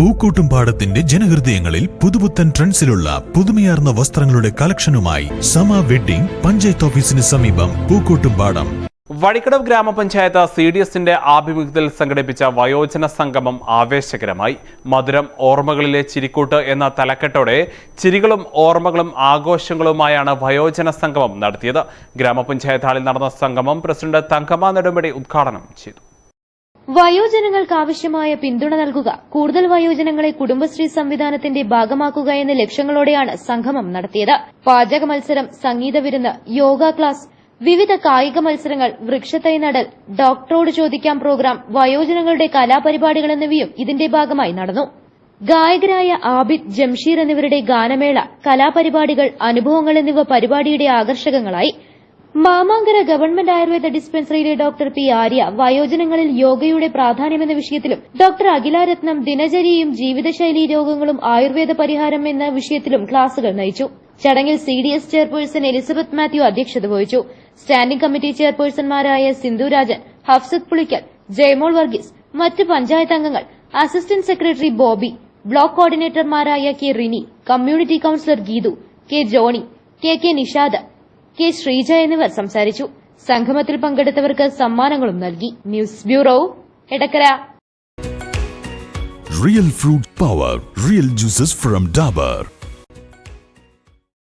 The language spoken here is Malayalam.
പൂക്കോട്ടുംപാടത്തിന്റെ ജനഹൃദയങ്ങളിൽ പുതുപുത്തൻ ട്രെൻഡ്സിലുള്ള പുതുമയാർന്ന വസ്ത്രങ്ങളുടെ കളക്ഷനുമായി സമ വെഡ്ഡിംഗ് പഞ്ചായത്ത് ഓഫീസിന് സമീപം പൂക്കൂട്ടും പാടം. വഴിക്കടവ് ഗ്രാമപഞ്ചായത്ത് സി ഡി എസിന്റെ ആഭിമുഖ്യത്തിൽ സംഘടിപ്പിച്ച വയോജന സംഗമം ആവേശകരമായി. മധുരം ഓർമ്മകളിലെ ചിരിക്കൂട്ട് എന്ന തലക്കെട്ടോടെ ചിരികളും ഓർമ്മകളും ആഘോഷങ്ങളുമായാണ് വയോജന സംഗമം നടത്തിയത്. ഗ്രാമപഞ്ചായത്ത് ഹാളിൽ നടന്ന സംഗമം പ്രസിഡന്റ് തങ്കമ്മ നെടുമ്പടി ഉദ്ഘാടനം ചെയ്തു. വയോജനങ്ങൾക്ക് ആവശ്യമായ പിന്തുണ നൽകുക. കൂടുതൽ വയോജനങ്ങളെ കുടുംബശ്രീ സംവിധാനത്തിന്റെ ഭാഗമാക്കുക എന്ന ലക്ഷ്യങ്ങളോടെയാണ് സംഗമം നടത്തിയത്. പാചക മത്സരം സംഗീത വിരുന്ന് യോഗ ക്ലാസ് വിവിധ കായിക മത്സരങ്ങൾ വൃക്ഷത്തൈ നടൽ ഡോക്ടറോട് ചോദിക്കാം പ്രോഗ്രാം വയോജനങ്ങളുടെ കലാപരിപാടികൾ എന്നിവയും ഇതിന്റെ ഭാഗമായി നടന്നു. ഗായകരായ ആബിദ് ജംഷീർ എന്നിവരുടെ ഗാനമേള കലാപരിപാടികൾ അനുഭവങ്ങൾ എന്നിവ പരിപാടിയുടെ ആകർഷകങ്ങളായി. മാമാങ്കര ഗവൺമെന്റ് ആയുർവേദ ഡിസ്പെൻസറിയിലെ ഡോക്ടർ പി ആര്യ വയോജനങ്ങളിൽ യോഗയുടെ പ്രാധാന്യമെന്ന വിഷയത്തിലും ഡോക്ടർ അഖിലാരത്നം ദിനചര്യയും ജീവിതശൈലി രോഗങ്ങളും ആയുർവേദ പരിഹാരം എന്ന വിഷയത്തിലും ക്ലാസുകൾ നയിച്ചു. ചടങ്ങിൽ C D S chairperson Elizabeth Mathew അധ്യക്ഷത വഹിച്ചു. സ്റ്റാൻഡിംഗ് കമ്മിറ്റി ചെയർപേഴ്സൺമാരായ സിന്ധുരാജൻ ഹഫ്സത്ത് പുളിക്കൽ ജയമോൾ വർഗീസ് മറ്റ് പഞ്ചായത്ത് അംഗങ്ങൾ assistant secretary Bobby block കോർഡിനേറ്റർമാരായ K Rini community counsellor Geethu K Johny K K Nishad K Sreeja എന്നിവർ സംസാരിച്ചു. സംഗമത്തിൽ പങ്കെടുത്തവർക്ക് സമ്മാനങ്ങളും നൽകി. News bureau Edakkara. Real fruit power real juices from Dabur